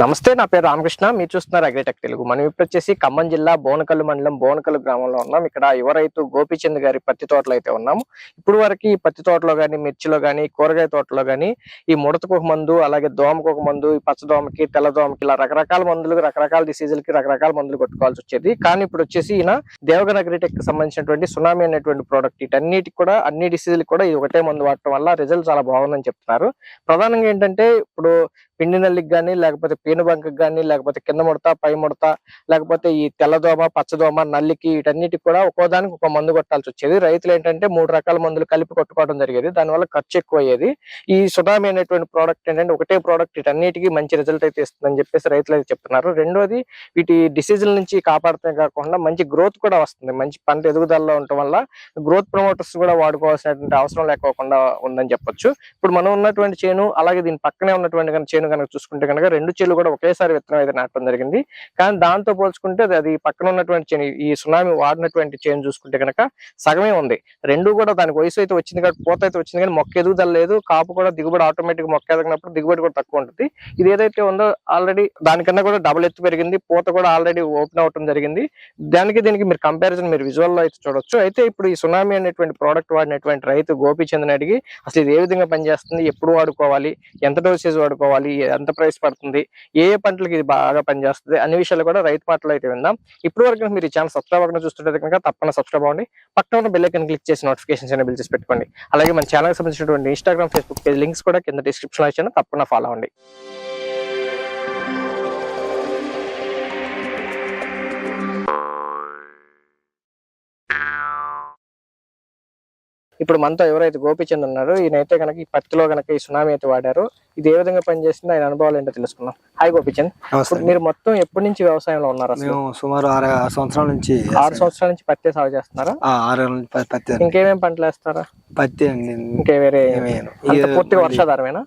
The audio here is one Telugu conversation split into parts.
నమస్తే నా పేరు రామకృష్ణ. మీరు చూస్తున్నారు అగ్రిటెక్ తెలుగు. మనం ఇప్పుడు వచ్చేసి ఖమ్మం జిల్లా బోనకల్లు మండలం బోనకల్లు గ్రామంలో ఉన్నాం. ఇక్కడ యువ రైతు గోపిచంద్ గారి పత్తి తోటలో అయితే ఉన్నాము ఇప్పుడు వరకు ఈ పత్తి తోటలో కానీ మిర్చిలో కానీ కూరగాయ తోటలో కానీ ఈ ముడతకు ఒక మందు అలాగే దోమకు ఒక మందు ఈ పచ్చ దోమకి తెల్ల దోమకి ఇలా రకరకాల మందులు రకరకాల డిసీజులకి రకరకాల మందులు కొట్టుకోవాల్సి వచ్చేది. కానీ ఇప్పుడు వచ్చేసి ఈయన దేవగన్ అగ్రిటెక్ సంబంధించినటువంటి సునామీ అనేటువంటి ప్రోడక్ట్ వీటన్నిటికి కూడా అన్ని డిసీజులకి కూడా ఇది ఒకటే మందు వాడటం వల్ల రిజల్ట్ చాలా బాగుందని చెప్తున్నారు. ప్రధానంగా ఏంటంటే ఇప్పుడు పిండి నల్లికి కానీ లేకపోతే పీను కానీ లేకపోతే కింద ముడత పై ముడత లేకపోతే ఈ తెల్లదోమ పచ్చదోమ నల్లికి వీటన్నిటికి కూడా ఒక్కోదానికి ఒక మందు కొట్టాల్సి వచ్చేది. రైతులు ఏంటంటే మూడు రకాల మందులు కలిపి కొట్టుకోవడం జరిగేది. దానివల్ల ఖర్చు ఎక్కువ అయ్యేది ఈ సుధామైనటువంటి అనేటువంటి ప్రోడక్ట్ ఏంటంటే ఒకటే ప్రోడక్ట్ వీటన్నిటికీ మంచి రిజల్ట్ అయితే ఇస్తుందని చెప్పేసి రైతులు అయితే చెప్తున్నారు. రెండోది వీటి డిసీజుల నుంచి కాపాడటమే కాకుండా మంచి గ్రోత్ కూడా వస్తుంది. మంచి పంట ఎదుగుదలలో ఉండటం వల్ల గ్రోత్ ప్రమోటర్స్ కూడా వాడుకోవాల్సినటువంటి అవసరం లేకోకుండా ఉందని చెప్పొచ్చు. ఇప్పుడు మనం ఉన్నటువంటి చేను అలాగే దీని పక్కనే ఉన్నటువంటి చేను కనుక చూసుకుంటే కనుక రెండు చేలు కూడా ఒకేసారి విత్తనం అయితే నాటడం జరిగింది. కానీ దాంతో పోల్చుకుంటే అది- అది పక్కన ఉన్నటువంటి చేను ఈ సునామీ వాడినటువంటి చేను చూసుకుంటే కనుక సగమే ఉంది. రెండు కూడా దానికి వయసు అయితే వచ్చింది కాబట్టి పూత అయితే వచ్చింది కానీ మొక్క ఎదుగుదల లేదు. కాపు కూడా దిగుబడి ఆటోమేటిక్ మొక్క ఎదగినప్పుడు దిగుబడి కూడా తక్కువ ఉంటుంది. ఇది ఏదైతే ఉందో ఆల్రెడీ దానికన్నా కూడా డబుల్ ఎత్తు పెరిగింది. పూత కూడా ఆల్రెడీ ఓపెన్ అవటం జరిగింది. దానికి దీనికి మీరు కంపారిజన్ మీరు విజువల్లో అయితే చూడొచ్చు. అయితే ఇప్పుడు ఈ సునామీ అనేటువంటి ప్రోడక్ట్ వాడినటువంటి రైతు గోపి అడిగి అసలు ఇది ఏ విధంగా పనిచేస్తుంది? ఎప్పుడు వాడుకోవాలి? ఎంత డోసేజ్ వాడుకోవాలి? ఎంత ప్రైస్ పడుతుంది ఏ ఏ పంటలకు ఇది బాగా పనిచేస్తుంది అన్ని విషయాలు కూడా రైతు మాటలు అయితే విందాం. ఇప్పుడు వరకు మీరు ఈ ఛానల్ సబ్స్క్రైబ్ అవ్వకుండా చూస్తుంటే కనుక తప్పకుండా సబ్స్క్రైబ్ అవ్వండి. పక్కన ఉన్న బెల్ ఐకన్ క్లిక్ చేసి నోటిఫికేషన్స్ అనేబిల్ చేసి పెట్టుకోండి. అలాగే మన ఛానల్కి సంబంధించినటువంటి ఇన్స్టాగ్రామ్ ఫేస్బుక్ పేజ్ లింక్స్ కూడా కింద డిస్క్రిప్షన్లో ఇచ్చాను. తప్పకుండా ఫాలో అవ్వండి. ఇప్పుడు మనతో ఎవరైతే గోపిచంద్ ఉన్నారో ఈయనైతే కనుక ఈ పత్తిలో కనుక ఈ సునామీ అయితే వాడారు ఇది ఏ విధంగా పనిచేస్తుందో ఆయన అనుభవాలు ఏంటో తెలుసుకుందాం. హాయ్ గోపిచంద్. ఇప్పుడు మీరు మొత్తం ఎప్పటి నుంచి వ్యవసాయంలో ఉన్నారు అసలు? సుమారు ఆరు సంవత్సరాల నుంచి ఆరు సంవత్సరాల నుంచి పత్తి సాగు చేస్తున్నారా? ఆరు పత్తి అండి. ఇంకేమేం పంటలు వేస్తారా? పత్తి అండి. ఇంకే వేరే పూర్తిగా వర్షాధారమేనా?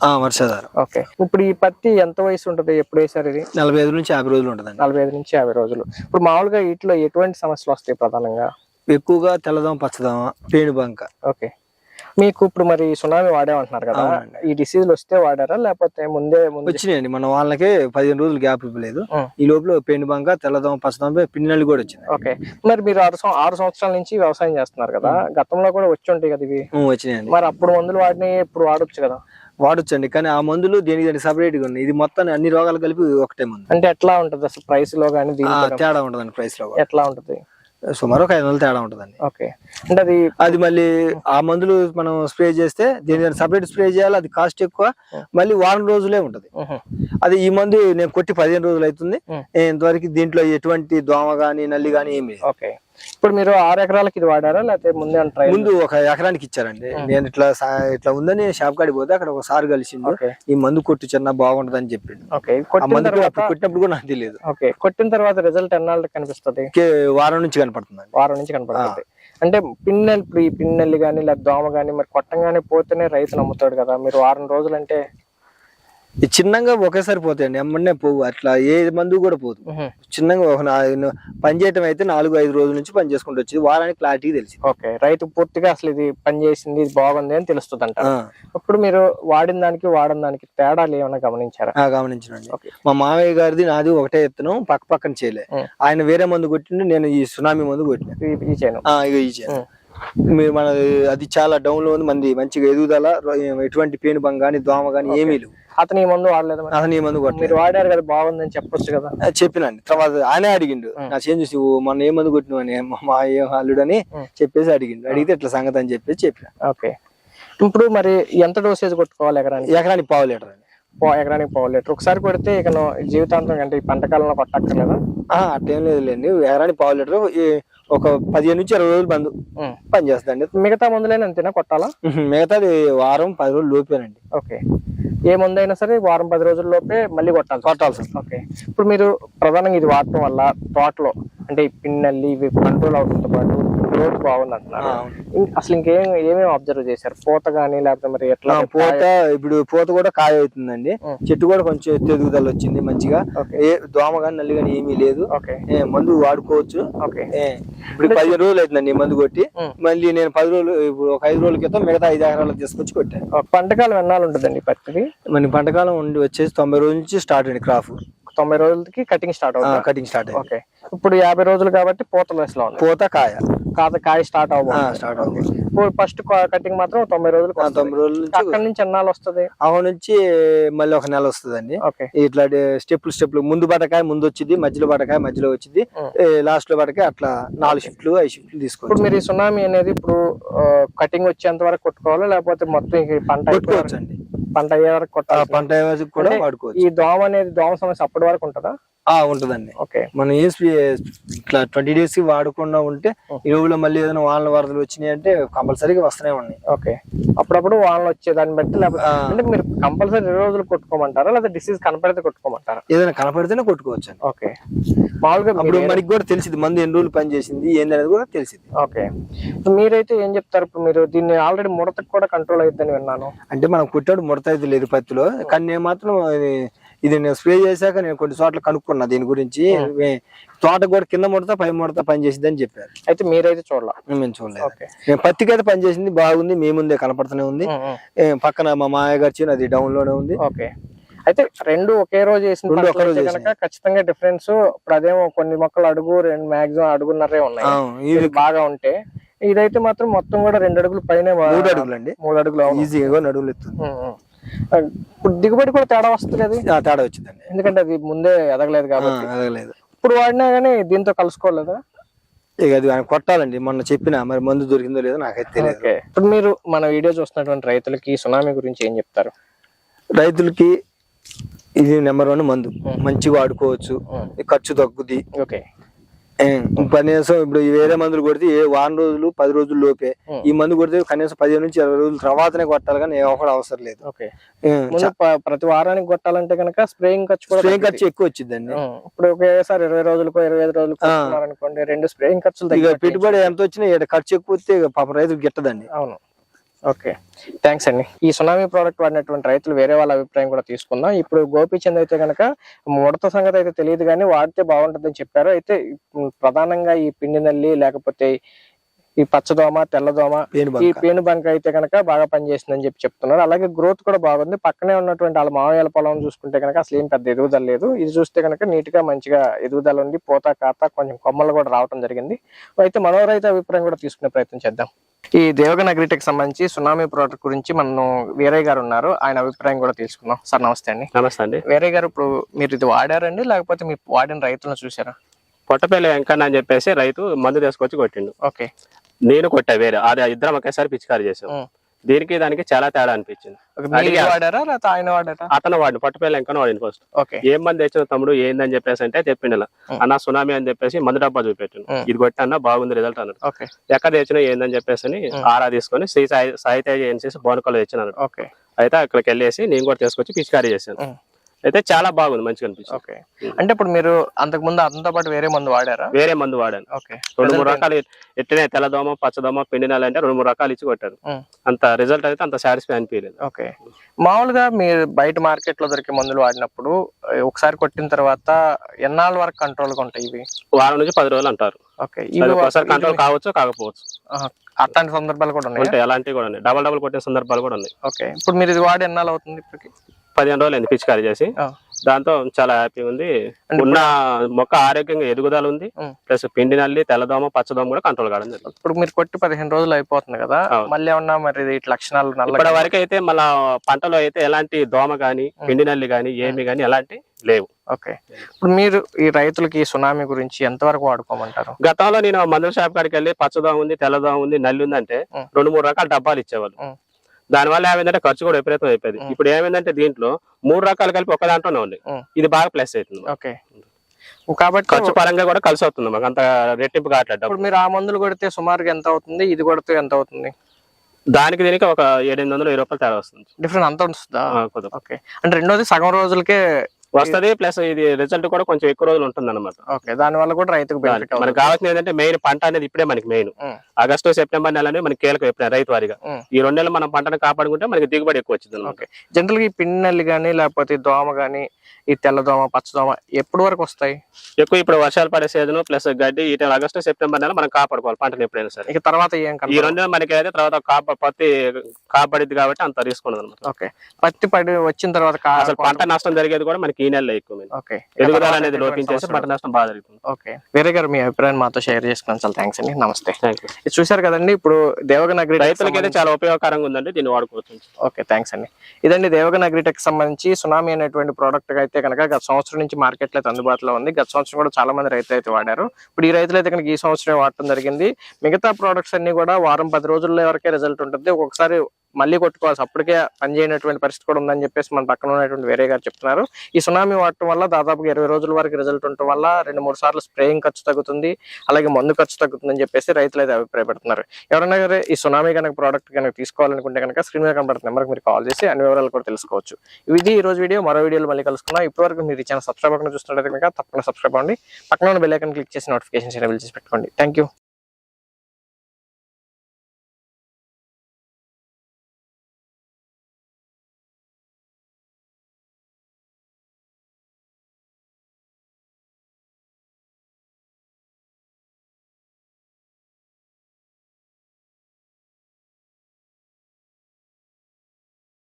ఆ, వర్షాధారం. ఓకే. ఇప్పుడు ఈ పత్తి ఎంత వయసు ఉంటుంది? ఎప్పుడు వేసారు ఇది? నలభై ఐదు నుంచి యాభై రోజులు ఉంటుందండి. నలభై ఐదు నుంచి యాభై రోజులు. ఇప్పుడు మామూలుగా వీటిలో ఎటువంటి సమస్యలు వస్తాయి ప్రధానంగా? ఎక్కువగా తెల్లదోమ పచ్చదోమ పేను బంక ఓకే. మీకు ఇప్పుడు మరి సునామీ వాడామంటున్నారు కదా. ఈ డిసీజులు వస్తే వాడారా? లేకపోతే ముందే వచ్చినాయండి. మన వాళ్ళకి పదిహేను రోజులు గ్యాప్ ఇవ్వలేదు. ఈ లోపల పేను బంక తెల్లదోమ పచ్చదోమ పిన్నెల్లి కూడా వచ్చినాయి. ఓకే. మరి మీరు ఆరు ఆరు సంవత్సరాల నుంచి వ్యవసాయం చేస్తున్నారు కదా గతంలో కూడా వచ్చి ఉంటాయి కదా ఇవి? వచ్చినాయండి. మరి అప్పుడు మందులు వాడిని ఇప్పుడు వాడొచ్చు కదా? వాడొచ్చండి. కానీ ఆ మందులు దేనికి దానికి సపరేట్గా ఉన్నాయి? ఇది మొత్తం అన్ని రోగాలు కలిపి ఒకటే మందు. అంటే ఎట్లా ఉంటది అసలు ప్రైస్లో కానీ తేడా ఉంటదండి ప్రైస్లో. ఎట్లా ఉంటది? సుమారు ఒక ఐదు వందలు తేడా ఉంటదండి. ఓకే. అంటే అది అది మళ్ళీ ఆ మందులు మనం స్ప్రే చేస్తే దీని సపరేట్ స్ప్రే చేయాలి అది కాస్ట్ ఎక్కువ మళ్ళీ వారం రోజులే ఉంటది. అది ఈ మందు నేను కొట్టి పదిహేను రోజులు అవుతుంది. ఇంతవరకు దీంట్లో ఎటువంటి దోమ గాని నల్లి గాని ఏమి లేదు. ఓకే. ఇప్పుడు మీరు ఆరు ఎకరాలకి ఇది వాడారా? లేకపోతే ముందే ట్రై ముందు ఒక ఎకరానికి ఇచ్చారండి. నేను ఇట్లా ఇట్లా ఉందని షాప్ కాడికి పోతే అక్కడ ఒక సార్ కలిసిండు. ఓకే. ఈ మందు కొట్టు చిన్న బాగుంటది అని చెప్పిండు కొట్టినప్పుడు కూడా నాకు తెలియదు ఓకే. కొట్టిన తర్వాత రిజల్ట్ ఎన్నాళ్ళకి కనిపిస్తది? వారం నుంచి కనపడుతుందండి. వారం నుంచి కనపడుతుంది. అంటే పిన్నెల్ ఈ పిన్నెల్లి కానీ లేదా దోమ కానీ మరి కొట్టంగానే పోతేనే రైతు నమ్ముతాడు కదా. మీరు వారం రోజులు అంటే ఈ చిన్నగా ఒకేసారి పోతాయండి. ఎమ్మన్నే పోవు. అట్లా ఏ మందు కూడా పోదు. చిన్నగా ఒక పని చేయటం అయితే నాలుగు ఐదు రోజుల నుంచి పని చేసుకుంటూ వచ్చేది. వారానికి క్లారిటీ తెలిసి ఓకే. రైతు పూర్తిగా అసలు ఇది పని చేసింది ఇది బాగుంది అని తెలుస్తుంది అంట ఇప్పుడు మీరు వాడిన దానికి వాడిన దానికి తేడాలు ఏమైనా గమనించారా? గమనించండి మా మామయ్య గారిది నాది ఒకటే ఎత్తును. పక్క పక్కన చేయలే. ఆయన వేరే మందు కొట్టిండు నేను ఈ సునామీ మందు కొట్టిన. ఈ- ఆ, ఇగో ఈ చేయను. మీరు మన అది చాలా డౌన్లో ఉంది. మంది మంచిగా ఎదుగుదల ఎటువంటి పేను బంగ్ గాని దోమ గాని ఏమీ లేవు. అతను ఈ మందు వాడలేదు మరి? అతను ఈ మందు కొట్టలేదు. మీరు వాడారు కదా బాగుందని చెప్పొచ్చు కదా. చెప్పినండి. తర్వాత ఆయనే అడిగిండు. నా చేంజ్ చూసి "ఓ, మొన్న ఏ మందు కొట్టినావు? అని మా మా ఏ అల్లుడు అని. చెప్పేసి అడిగిండు. అడిగితే ఇట్లా సంగతి అని చెప్పేసి చెప్పిన. ఓకే. ఇప్పుడు మరి ఎంత డోసేజ్ కొట్టుకోవాలి ఎకరానికి? ఎకరానికి పావు లీటర్ అండి. ఎకరానికి పావు లీటర్ ఒకసారి కొడితే ఇక జీవితాంతం అంటే ఈ పంటకాలంలో కొట్టక్కర్లేదా ఆ, అట్టేం లేదులేండి. ఎకరానికి పావు లీటర్ ఈ ఒక పదిహేను నుంచి ఇరవై రోజులు బంద్ ఉం. పని చేస్తుందండి మిగతా మందులైనా అంతేనా కొట్టాలా? మిగతాది వారం పది రోజులు లోపేనండి. ఓకే. ఏ మందు అయినా సరే వారం పది రోజుల లోపే మళ్ళీ కొట్టాలి కొట్టాలి సార్ ఓకే. ఇప్పుడు మీరు ప్రధానంగా ఇది వాడటం వల్ల తోటలో అంటే పిన్నల్లి ఇవి కంట్రోల్ అవడంతో పాటు గ్రోత్ బాగుంది అంటున్నారు అసలు ఇంకేం ఏమేమి అబ్జర్వ్ చేశారు? పూత గానీ లేకపోతే మరి ఎట్లా పూత ఇప్పుడు పూత కూడా కాయ అవుతుందండి. చెట్టు కూడా కొంచెం ఎత్తు ఎదుగుదల వచ్చింది మంచిగా. ఏ దోమ కానీ నల్లి కానీ ఏమీ లేదు. మందు వాడుకోవచ్చు. ఇప్పుడు పదిహేను రోజులు అవుతుందండి మందు కొట్టి. మళ్ళీ నేను పది రోజులు ఇప్పుడు ఒక ఐదు రోజుల క్రితం మిగతా ఐదు ఎకరాలకు తీసుకొచ్చి కొట్టాను పంటకాలం ఎన్నాళ్ళు ఉంటుందండి ఈ పత్తిది మన పంటకాలం ఉండి వచ్చేసి తొంభై రోజుల నుంచి స్టార్ట్ అండి క్రాప్ తొంభై రోజులకి కటింగ్ స్టార్ట్ అవుతుంది కటింగ్ స్టార్ట్ ఓకే. ఇప్పుడు యాభై రోజులు కాబట్టి పూత దశలో ఉంది. పూత కాయ. కాత కాయ స్టార్ట్ అవ్వబోతుంది. స్టార్ట్ అవుతుంది ఇప్పుడు ఫస్ట్ కటింగ్ మాత్రం తొంభై రోజులు తొంభై రోజుల అక్కడి నుంచి ఎన్నాళ్ళు వస్తుంది? అవ నుంచి మళ్ళీ ఒక నెల వస్తుందండి. ఓకే ఇట్లా స్టెప్లు స్టెప్లు ముందు బటకాయ ముందు వచ్చింది మధ్యలో బటకాయ మధ్యలో వచ్చింది. లాస్ట్లో బటకాయ అట్లా నాలుగు షిఫ్ట్లు ఐదు షిఫ్ట్లు ఇప్పుడు తీసుకోవచ్చు మీరు ఈ సునామీ అనేది ఇప్పుడు కటింగ్ వచ్చేంత వరకు కొట్టుకోవాలా? లేకపోతే మొత్తం పంట వరకు- కొట్టుకోవచ్చు అండి పంట అయ్యే వరకు పంట అయ్యేవరకు కూడా అంటే వాడుకోవచ్చు. ఈ దోమ అనేది దోమ సమస్య అప్పటి వరకు ఉంటుందా? ఉంటదండి. ఓకే. మనం ఏం స్ప్రే- ఇట్లా ట్వంటీ డేస్కి వాడకుండా ఉంటే. ఈ రోజులో మళ్ళీ ఏదైనా వానల వరదలు వచ్చినాయి అంటే కంపల్సరీగా వస్తూనే ఉన్నాయి. ఓకే. అప్పుడప్పుడు వానలు వచ్చే దాన్ని బట్టి. అంటే మీరు కంపల్సరీ రెండు రోజులు కొట్టుకోమంటారా? లేదా డిసీజ్ కనపడితే కొట్టుకోమంటారా? ఏదైనా కనపడితేనే కొట్టుకోవచ్చు ఓకే. మామూలుగా అప్పుడు మనకి కూడా తెలిసింది మందు ఎన్ని రోజులు పని చేసింది ఏంది అనేది కూడా తెలిసింది ఓకే. మీరైతే ఏం చెప్తారు? ఇప్పుడు మీరు దీన్ని ఆల్రెడీ ముడతకు కూడా కంట్రోల్ అయిద్దని విన్నాను. అంటే మనం కొట్టాడు ముడత అయితే లేదు పత్తిలో కానీ నేను మాత్రం ఇది- నేను స్ప్రే చేశాక నేను కొన్ని చోట్ల కనుక్కున్నా దీని గురించి. తోట కూడా కింద ముడత పై ముడత పని చేసింది అని చెప్పారు. అయితే మీరైతే చూడాల? మేము చూడలేదు. నేను పత్తికి అయితే పని చేసింది బాగుంది మీ ముందే కనపడుతూనే ఉంది. పక్కన మా మాయ గారి అది డౌన్లోనే ఉంది. ఓకే. అయితే రెండు ఒకే రోజు వేసిన కనుక ఖచ్చితంగా డిఫరెన్స్ ఇప్పుడు అదేమో కొన్ని మొక్కలు అడుగు రెండు మాక్సిమం అడుగున్నరే ఉన్నాయి. ఇది బాగా ఉంటే ఇదైతే మాత్రం మొత్తం కూడా రెండు అడుగులు పైన మూడు అడుగులు అండి మూడు అడుగులు. ఈజీగా నడువులు ఎత్తుంది. ఇప్పుడు దిగుబడి కూడా తేడా వస్తుంది అది తేడా వచ్చిందండి. ఎందుకంటే అది ముందే ఎదగలేదు కాబట్టి. అదగలేదు ఇప్పుడు వాడినా గానీ దీంతో కలుసుకోలేదా? ఇక అది ఆయన కొట్టాలండి. మొన్న చెప్పిన మరి మందు దొరికిందో లేదో నాకైతే తెలియదు. ఇప్పుడు మీరు మన వీడియో చూస్తున్నటువంటి రైతులకి సునామీ గురించి ఏం చెప్తారు? రైతులకి ఇది నెంబర్ వన్ మందు. మంచిగా వాడుకోవచ్చు. ఖర్చు తగ్గుద్ది. ఓకే. ఏ, కనీసం ఇప్పుడు ఈ వేరే మందులు కొడితే ఏ వారం రోజులు పది రోజులు లోపే. ఈ మందు కొడితే కనీసం పదిహేను నుంచి ఇరవై రోజుల తర్వాతనే కొట్టాలి కానీ ఏ ఒకటి అవసరం లేదు. ప్రతి వారానికి కొట్టాలంటే కనుక స్ప్రేయింగ్ ఖర్చు కూడా స్ప్రేయింగ్. ఖర్చు ఎక్కువ వచ్చిందండి. ఇప్పుడు ఒకేసారి ఇరవై రోజులకో ఇరవై ఐదు రోజులకు అనుకోండి రెండు స్ప్రేయింగ్ ఖర్చులు. పెట్టుబడి ఎంత వచ్చినా ఖర్చు ఎక్కువ పాపం రైతుకు గిట్టదండి. అవును. ఓకే. థ్యాంక్స్ అండి. ఈ సునామీ ప్రోడక్ట్ వాడినటువంటి రైతులు వేరే వాళ్ళ అభిప్రాయం కూడా తీసుకుందాం. ఇప్పుడు గోపీచంద్ అయితే కనుక ముడత సంగతి అయితే తెలియదు కానీ వాడితే బాగుంటుందని చెప్పారు. అయితే ప్రధానంగా ఈ పిండి నల్లి లేకపోతే ఈ పచ్చదోమ తెల్లదోమ ఈ పేను బంక అయితే కనుక బాగా పనిచేసిందని చెప్పి చెప్తున్నారు. అలాగే గ్రోత్ కూడా బాగుంది. పక్కనే ఉన్నటువంటి వాళ్ళ మామయ్యల పొలం చూసుకుంటే కనుక అసలు ఏం పెద్ద ఎదుగుదల లేదు. ఇది చూస్తే కనుక నీట్గా మంచిగా ఎదుగుదల ఉంది పోత కాత కొంచెం కొమ్మలు కూడా రావటం జరిగింది. అయితే మనో రైతు అభిప్రాయం కూడా తీసుకునే ప్రయత్నం చేద్దాం. ఈ దేవగన్ అగ్రిటెక్ సంబంధించి సునామీ ప్రోడక్ట్ గురించి మనం వీరయ్య గారు ఉన్నారు. ఆయన అభిప్రాయం కూడా తీసుకుందాం సార్ నమస్తే అండి. నమస్తే అండి. వీరయ్య గారు ఇప్పుడు మీరు ఇది వాడారండి లేకపోతే మీ వాడిన రైతులను చూసారా పొట్టపల్లి వెంకన్న అని చెప్పేసి రైతు మందు తీసుకొచ్చి కొట్టిండు. ఓకే. నేను కొట్టా వేరే. అది ఇద్దరం ఒకేసారి పిచికారి చేసాం. దీనికి దానికి చాలా తేడా అనిపించింది. అతను వాడిని పొట్టపల్లి వెంకన్న వాడిని ఫస్ట్ ఏం మంది తెచ్చిన తమ్ముడు ఏందని చెప్పేసి అంటే చెప్పిండు. అన్న సునామీ అని చెప్పేసి మందు డబ్బా చూపెట్టిండు. ఉం. ఇది కొట్టన్నా బాగుంది రిజల్ట్ అన్నాడు. ఓకే. ఎక్కడ తెచ్చినా ఏందని చెప్పేసి అని. ఆరా తీసుకొని శ్రీ సాయి సాహిత్య ఏజెన్సీస్ బోనకల్లో తెచ్చినాడు. ఓకే. అయితే అక్కడికి వెళ్ళేసి నేను కూడా తీసుకొచ్చి పిచికారి చేశాను. అయితే చాలా బాగుంది మంచిగా అనిపించింది. ఓకే. అంటే ఇప్పుడు మీరు అంతకు ముందు అతనితో పాటు వేరే మందు వాడారా? వేరే మందు వాడాను. ఓకే. రెండు మూడు రకాలు ఎట్లనే తెల్లదోమ పచ్చదోమ పిండి నెల అంటే రెండు మూడు రకాలు ఇచ్చి కొట్టారు. అంత రిజల్ట్ అయితే అంత సాటిస్ఫై అనిపించలేదు. ఓకే. మామూలుగా మీరు బయట మార్కెట్లో దొరికే మందులు వాడినప్పుడు ఒకసారి కొట్టిన తర్వాత ఎన్నాళ్ళ వరకు కంట్రోల్గా ఉంటాయి ఇవి? వారం నుంచి పది రోజులు అంటారు. ఓకే. ఒకసారి కంట్రోల్ కావచ్చు కాకపోవచ్చు. అట్లాంటి సందర్భాలు కూడా ఉన్నాయి? అలాంటివి కూడా ఉన్నాయి. డబల్ డబల్ కొట్టే సందర్భాలు కూడా ఉన్నాయి. ఓకే. ఇప్పుడు మీరు ఇది వాడి ఎన్నాళ్ళు అవుతుంది ఇప్పటికి? పదిహేను రోజులు అయింది పిచికారి చేసి. దాంతో చాలా హ్యాపీ ఉంది. ఉన్న మొక్క ఆరోగ్యంగా ఎదుగుదల ఉంది. ప్లస్ పిండి నల్లి తెల్లదోమ పచ్చదోమ కూడా కంట్రోల్ కావడం జరిగింది. ఇప్పుడు మీరు కొట్టి పదిహేను రోజులు అయిపోతుంది కదా. మళ్ళీ ఏమన్నా మరి ఇట్లా లక్షణాలు నల్ల ఇప్పటి వరకు అయితే మళ్ళా పంటలో అయితే ఎలాంటి దోమ గాని పిండి నల్లి గాని ఏమి గాని ఎలాంటి లేవు. ఓకే. ఇప్పుడు మీరు ఈ రైతులకి ఈ సునామీ గురించి ఎంతవరకు వాడుకోమంటారు? గతంలో నేను మందుల షాప్ కాడికి వెళ్ళి పచ్చదోమ ఉంది తెల్లదోమ ఉంది నల్లి ఉంది అంటే. రెండు మూడు రకాల డబ్బాలు ఇచ్చేవాళ్ళు. దానివల్ల ఏమైందంటే ఖర్చు కూడా విపరీతం అయిపోయింది. ఇప్పుడు ఏమైందంటే దీంట్లో మూడు రకాలు కలిపి ఒక దాంట్లోనే ఉంది. ఇది బాగా ప్లస్ అవుతుంది. ఓకే కాబట్టి ఖర్చు పరంగా కూడా కలిసి అవుతుంది మాకు అంత రెట్టింపు కావట్లేదు. ఇప్పుడు మీరు ఆ మందులు కొడితే సుమారుగా ఎంత అవుతుంది ఇది కొడితే ఎంత అవుతుంది దానికి దీనికి ఒక ఏడెనిమిది వందలు వెయ్యి రూపాయలు తేడా వస్తుంది డిఫరెంట్ అంత వస్తుందా. ఓకే అంటే రెండోది సగం రోజులకే వస్తది ప్లస్ ఇది రిజల్ట్ కూడా కొంచెం ఎక్కువ రోజులు ఉంటుంది అనమాట ఓకే దాని వల్ల కూడా రైతుకు మనకు కావాల్సింది ఏంటంటే మెయిన్ పంట అనేది ఇప్పుడే మనకి మెయిన్. ఆగస్టు సెప్టెంబర్ నెల అనేది మనకి కీలకం ఎప్పుడైనా రైతు వారిగా. ఈ రెండు నెలలు మనం పంటను కాపాడుకుంటే మనకి దిగుబడి ఎక్కువ వచ్చింది ఓకే. జనరల్గా ఈ పిండి నల్లి గానీ లేకపోతే దోమ గానీ ఈ తెల్ల దోమ పచ్చ దోమ ఎప్పుడు వరకు వస్తాయి? ఎక్కువ ఇప్పుడు వర్షాలు పడే సీజన్ ప్లస్ గడ్డి ఈ ఆగస్టు సెప్టెంబర్ నెల మనం కాపాడుకోవాలి పంటను ఎప్పుడైనా సరే. ఇక తర్వాత ఏం ఈ. రెండు నెలలు మనకి అయితే తర్వాత కాప పత్తి కాపాడిద్ది కాబట్టి అంత రిస్క్ ఉండదు అనమాట ఓకే. పత్తి పడి వచ్చిన తర్వాత పంట నష్టం జరిగేది కూడా మనకి ఈ నెలలో ఎక్కువ. ఓకే. ఎదుగుదల అనేది లోపించేసి పంట నష్టం బాగా జరుగుతుంది. ఓకే. వేరే గారు మీ అభిప్రాయం మాతో షేర్ చేసుకున్నాను. చాలా థ్యాంక్స్ అండి. నమస్తే. చూశారు కదండి ఇప్పుడు దేవగన్ అగ్రిటెక్ రైతులకి అయితే చాలా ఉపయోగకరంగా ఉందండి దీన్ని వాడుకోవచ్చు. ఓకే థ్యాంక్స్ అండి. ఇదండి దేవగన్ అగ్రిటెక్ సంబంధించి సునామీ అనేటువంటి ప్రోడక్ట్ అయితే కనుక గత సంవత్సరం నుంచి మార్కెట్లో అయితే అందుబాటులో ఉంది. గత సంవత్సరం కూడా చాలా మంది రైతులు అయితే వాడారు. ఇప్పుడు ఈ రైతులు అయితే కనుక ఈ సంవత్సరం వాడటం జరిగింది. మిగతా ప్రోడక్ట్స్ అన్ని కూడా వారం పది రోజుల్లో వరకే రిజల్ట్ ఉంటుంది. ఒక్కొక్కసారి మళ్ళీ కొట్టుకోవాల్సి అప్పటికే పనిచేయనటువంటి పరిస్థితి కూడా ఉందని చెప్పేసి మన పక్కన ఉన్నటువంటి వేరే గారు చెప్తున్నారు. ఈ సునామీ వాడటం వల్ల దాదాపుగా ఇరవై రోజుల వరకు రిజల్ట్ ఉండటం వల్ల రెండు మూడు సార్లు స్ప్రేయింగ్ ఖర్చు తగ్గుతుంది అలాగే మందు ఖర్చు తగ్గుతుందని చెప్పేసి రైతులు అయితే అభిప్రాయపడుతున్నారు. ఎవరైనా సరే ఈ సునామీ కనుక ప్రోడక్ట్ కనుక తీసుకోవాలనుకుంటే కనుక స్క్రీన్ మీద కనబడుతున్న నెంబర్కి మీరు కాల్ చేసి అన్ని వివరాలు కూడా తెలుసుకోవచ్చు. ఇది ఈ రోజు వీడియో. మరో వీడియోలో మళ్ళీ కలుసుకున్నాం ఇప్పటివరకు మీరు ఈ ఛానల్ సబ్స్క్రైబ్ అవ్వకుండా చూస్తున్నట్లయితే కనుక తప్పకుండా సబ్స్క్రైబ్ అవ్వండి. పక్కన ఉన్న బెల్ ఐకాన్ క్లిక్ చేసి నోటిఫికేషన్స్ ఎనేబుల్ చేసి పెట్టుకోండి. Thank you